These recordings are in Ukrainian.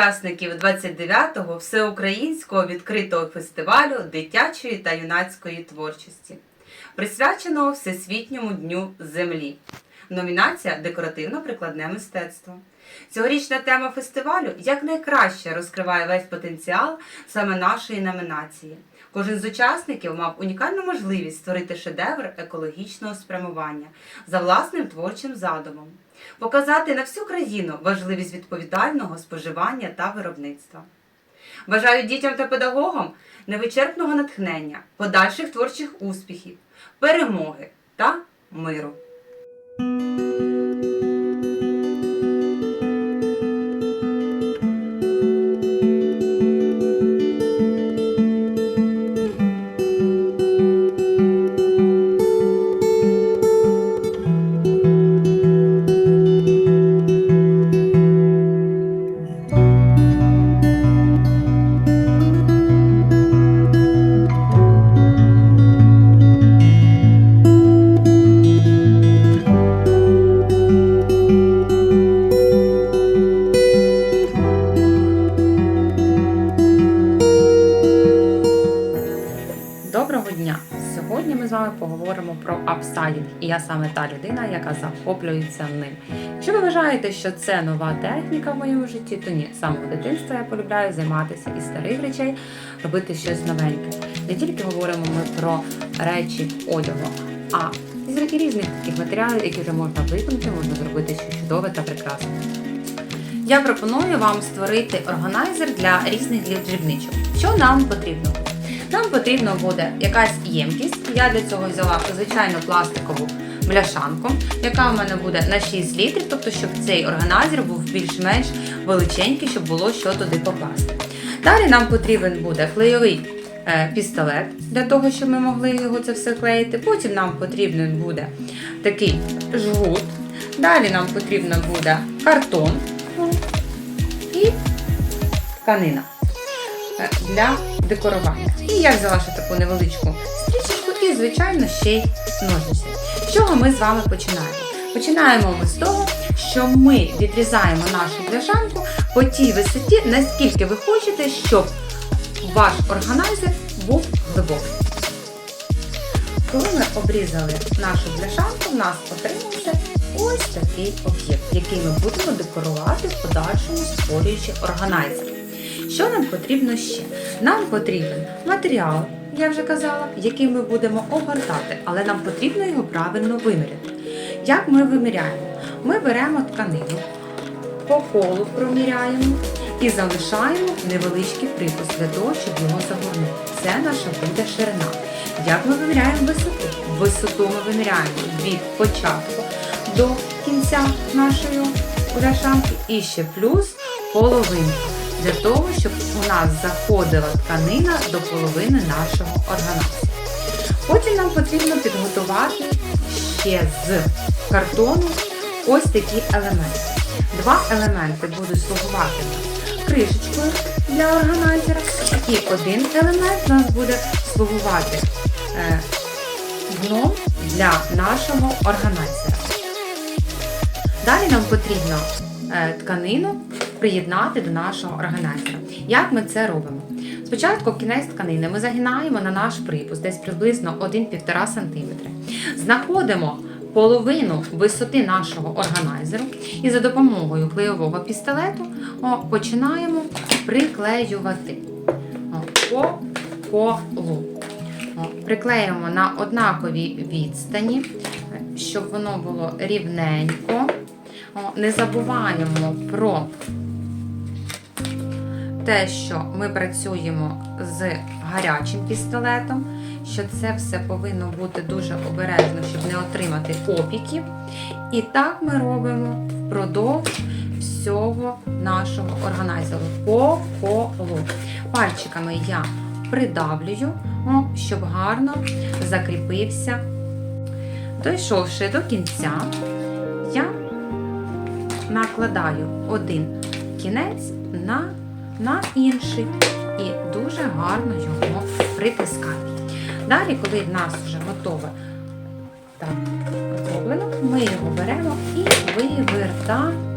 Учасників 29-го всеукраїнського відкритого фестивалю дитячої та юнацької творчості, присвяченого Всесвітньому дню землі. Номінація Декоративно-прикладне мистецтво. Цьогорічна тема фестивалю якнайкраще розкриває весь потенціал саме нашої номінації. Кожен з учасників мав унікальну можливість створити шедевр екологічного спрямування за власним творчим задумом, показати на всю країну важливість відповідального споживання та виробництва. Бажаю дітям та педагогам невичерпного натхнення, подальших творчих успіхів, перемоги та миру. І я саме та людина, яка захоплюється ним. Якщо ви вважаєте, що це нова техніка в моєму житті, то ні, з самого дитинства я полюбляю займатися із старих речей, робити щось новеньке. Не тільки говоримо ми про речі одягу, а з різних таких матеріалів, які вже можна виконати, можна зробити щось чудове та прекрасне. Я пропоную вам створити органайзер для різних дрібничок. Що нам потрібно? Нам потрібно буде якась ємкість. Я для цього взяла звичайну пластикову бляшанку, яка в мене буде на 6 літрів, тобто, щоб цей органайзер був більш-менш величенький, щоб було що туди покласти. Далі нам потрібен буде клейовий е, пістолет для того, щоб ми могли його це все клеїти. Потім нам потрібен буде такий жгут. Далі нам потрібно буде картон і тканина для декорування. І я взяла ще таку невеличку стрічечку і, звичайно, ще й ножниці. З чого ми з вами починаємо? Починаємо ми з того, що ми відрізаємо нашу бляшанку по тій висоті, наскільки ви хочете, щоб ваш органайзер був глибокий. Коли ми обрізали нашу бляшанку, в нас отримався ось такий об'єкт, який ми будемо декорувати в подальшому, створюючи органайзер. Що нам потрібно ще? Нам потрібен матеріал, я вже казала, який ми будемо обгортати, але нам потрібно його правильно виміряти. Як ми виміряємо? Ми беремо тканину, по колу проміряємо і залишаємо невеличкий припуск для того, щоб його загорнути. Це наша буде ширина. Як ми виміряємо висоту? Висоту ми виміряємо від початку до кінця нашої бляшанки і ще плюс половинку. Для того, щоб у нас заходила тканина до половини нашого органайзера. Потім нам потрібно підготувати ще з картону ось такі елементи. Два елементи будуть слугувати кришечкою для органайзера, і один елемент у нас буде слугувати е, дном для нашого органайзера. Далі нам потрібно е, тканину приєднати до нашого органайзера. Як ми це робимо? Спочатку кінець тканини ми загинаємо на наш припуск десь приблизно 1-1,5 см. Знаходимо половину висоти нашого органайзеру і за допомогою клейового пістолету починаємо приклеювати по колу. Приклеюємо на однаковій відстані, щоб воно було рівненько. Не забуваємо про те, що ми працюємо з гарячим пістолетом, що це все повинно бути дуже обережно, щоб не отримати опіків. І так ми робимо впродовж всього нашого органайзеру по колу. Пальчиками я придавлюю, щоб гарно закріпився. Дійшовши до кінця, я накладаю один кінець на, на інший і дуже гарно його притискаю. Далі, коли в нас вже готове так зроблено, ми його беремо і вивертаємо.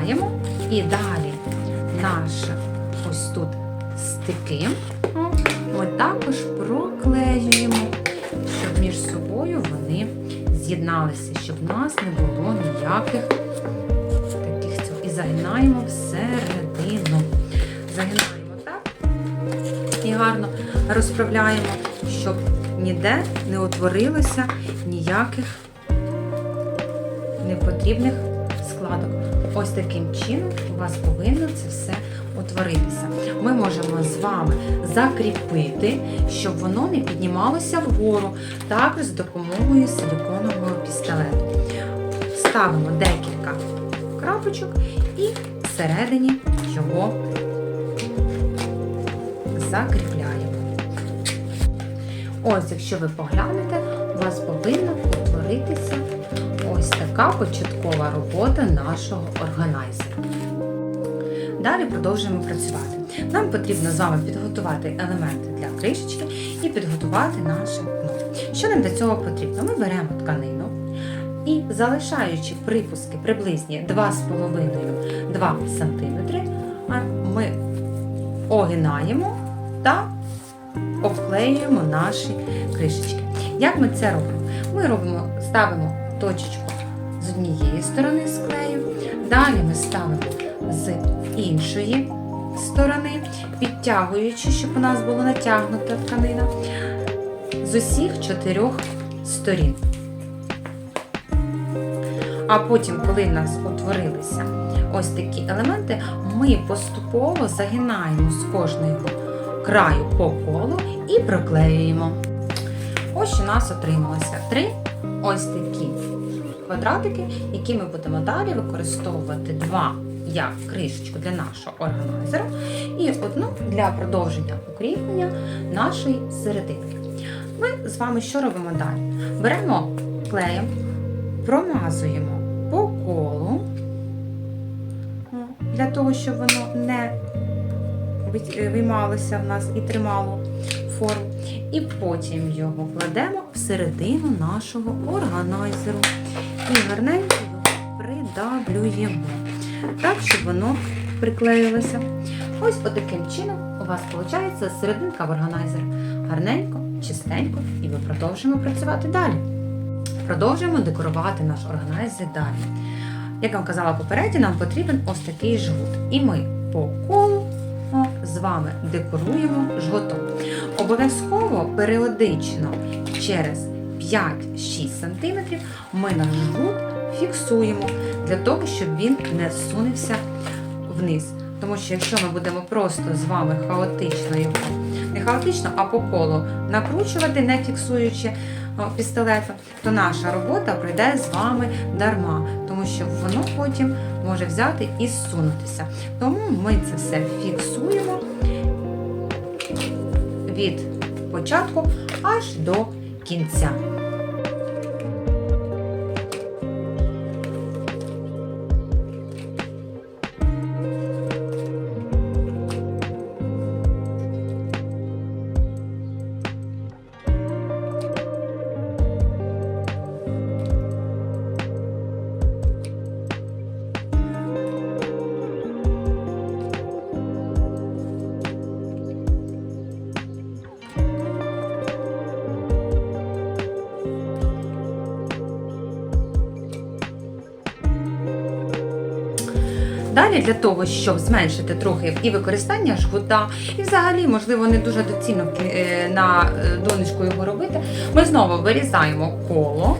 згинаємо і далі наші ось тут стики ми також проклеюємо, щоб між собою вони з'єдналися, щоб в нас не було ніяких. І загинаємо всередину. Загинаємо так і гарно розправляємо, щоб ніде не утворилося ніяких непотрібних складок. Ось таким чином у вас повинно це все утворитися. Ми можемо з вами закріпити, щоб воно не піднімалося вгору, також з допомогою силиконового пістолету. Ставимо декілька крапочок і всередині його закріпляємо. Ось, якщо ви поглянете, у вас повинна утворитися ось така початкова робота нашого органайзера. Далі продовжуємо працювати. Нам потрібно з вами підготувати елементи для кришечки і підготувати наше дно. Що нам для цього потрібно? Ми беремо тканину залишаючи припуски приблизні 2,5-2 см, ми огинаємо та обклеюємо наші кришечки. Як ми це робимо? Ми робимо, ставимо точечку з однієї сторони з клею, далі ми ставимо з іншої сторони, підтягуючи, щоб у нас була натягнута тканина з усіх чотирьох сторін. А потім, коли в нас утворилися ось такі елементи, ми поступово загинаємо з кожного краю по колу і проклеюємо. Ось у нас отрималося три ось такі квадратики, які ми будемо далі використовувати два як кришечку для нашого органайзера і одну для продовження укріплення нашої серединки. Ми з вами що робимо далі? Беремо клеєм, промазуємо колу, для того, щоб воно не виймалося в нас і тримало форму. І потім його кладемо всередину нашого органайзеру. І гарненько його придавлюємо, так, щоб воно приклеїлося. Ось отаким чином у вас виходить серединка в органайзер. Гарненько, чистенько, і ми продовжуємо працювати далі. Продовжуємо декорувати наш органайзер далі. Як я вам казала попередньо, нам потрібен ось такий жгут. І ми по колу з вами декоруємо жгутом. Обов'язково періодично через 5-6 см ми наш жгут фіксуємо для того, щоб він не зсунувся вниз. Тому що якщо ми будемо просто з вами хаотично його, не хаотично, а по колу накручувати, не фіксуючи пістолетом, то наша робота пройде з вами дарма, тому що потім може взяти і зсунутися. Тому ми це все фіксуємо від початку аж до кінця. Далі для того, щоб зменшити трохи і використання жгута, і взагалі, можливо, не дуже доцільно е, на е, донечку його робити, ми знову вирізаємо коло,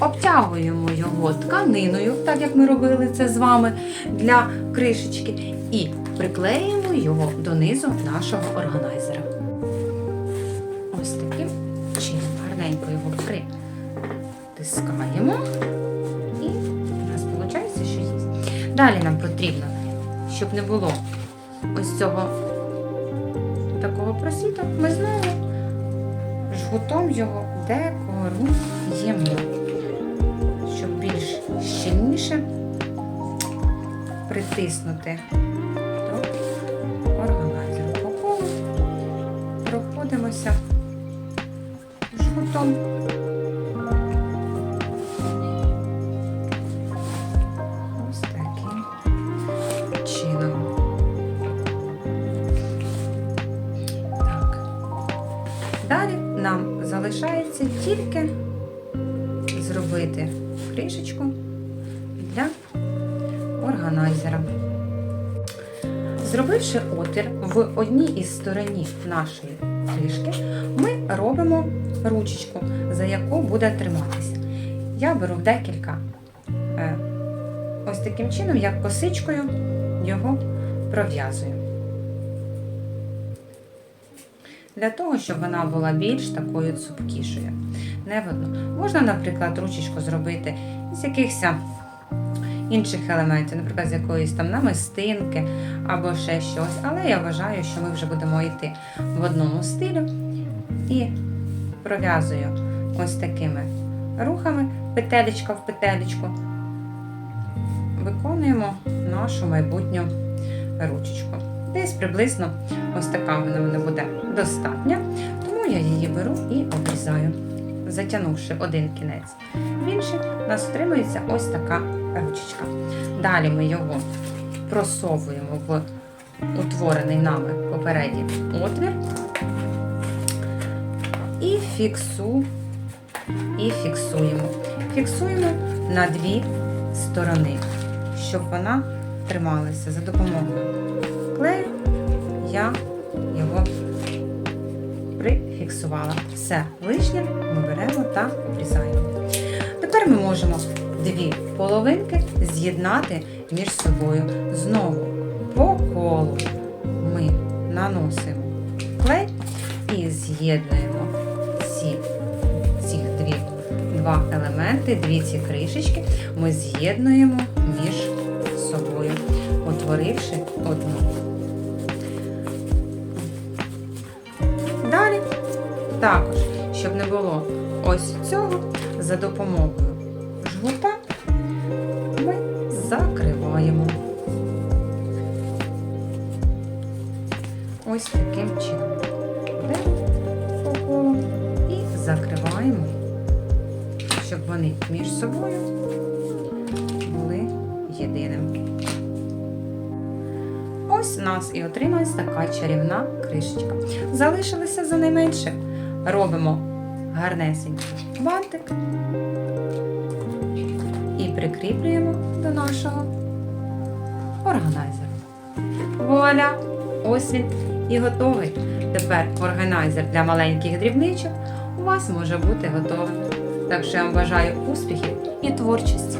обтягуємо його тканиною, так як ми робили це з вами для кришечки, і приклеїмо його донизу нашого органайзера. Ось таким чином гарненько його притискаємо. Далі нам потрібно, щоб не було ось цього такого просвіту, ми знову жгутом його декоруємо, щоб більш щільніше притиснути до органайзеру по колу, проходимося жгутом. Залишається тільки зробити кришечку для органайзера. Зробивши отвір в одній із стороні нашої кришки, ми робимо ручечку, за яку буде триматися. Я беру декілька е, ось таким чином, як косичкою його пров'язую. Для того, щоб вона була більш такою цупкішою. Не видно. Можна, наприклад, ручечку зробити з якихось інших елементів, наприклад, з якоїсь там намистинки або ще щось. Але я вважаю, що ми вже будемо йти в одному стилю і пров'язую ось такими рухами, петелечка в петелечку. Виконуємо нашу майбутню ручечку. Десь приблизно ось така вона мене буде достатня, тому я її беру і обрізаю, затягнувши один кінець. В інший у нас отримується ось така ручечка. Далі ми його просовуємо в утворений нами попередній отвір і фіксу, і фіксуємо. Фіксуємо на дві сторони, щоб вона трималася за допомогою клею. Я його прифіксувала. Все лишнє ми беремо та обрізаємо. Тепер ми можемо дві половинки з'єднати між собою. Знову по колу ми наносимо клей і з'єднуємо ці, ці дві, два елементи, дві ці кришечки ми з'єднуємо між собою, утворивши одну. Також, щоб не було ось цього, за допомогою жгута ми закриваємо. Ось таким чином. Беремо і закриваємо, щоб вони між собою були єдиним. Ось у нас і отрималась така чарівна кришечка. Залишилося за найменше. Робимо гарнесенький бантик і прикріплюємо до нашого органайзера. Вуаля! Ось він і готовий. Тепер органайзер для маленьких дрібничок у вас може бути готовий. Так що я вам бажаю успіхів і творчості.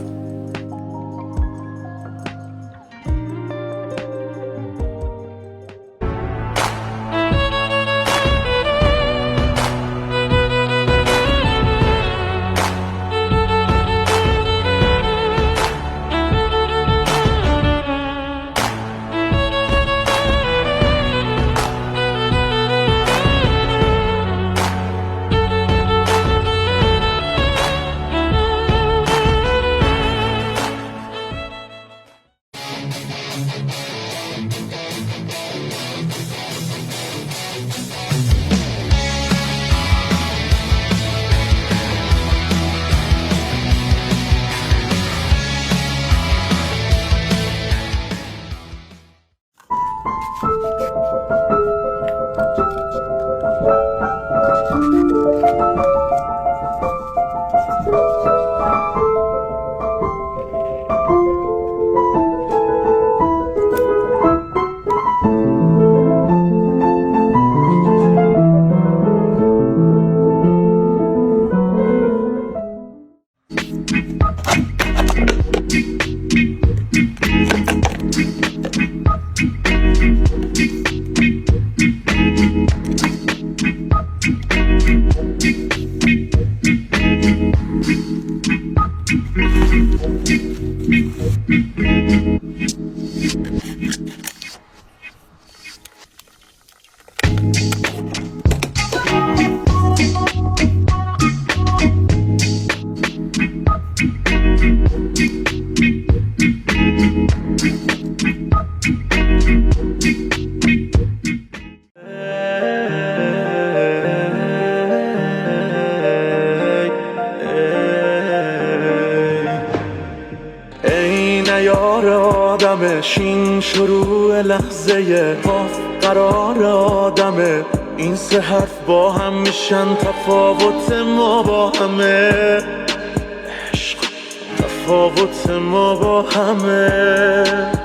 آدم شین شروع لحظه پا قرار آدمه. این سه حرف با هم میشن تفاوت ما با همه. عشق تفاوت ما با همه.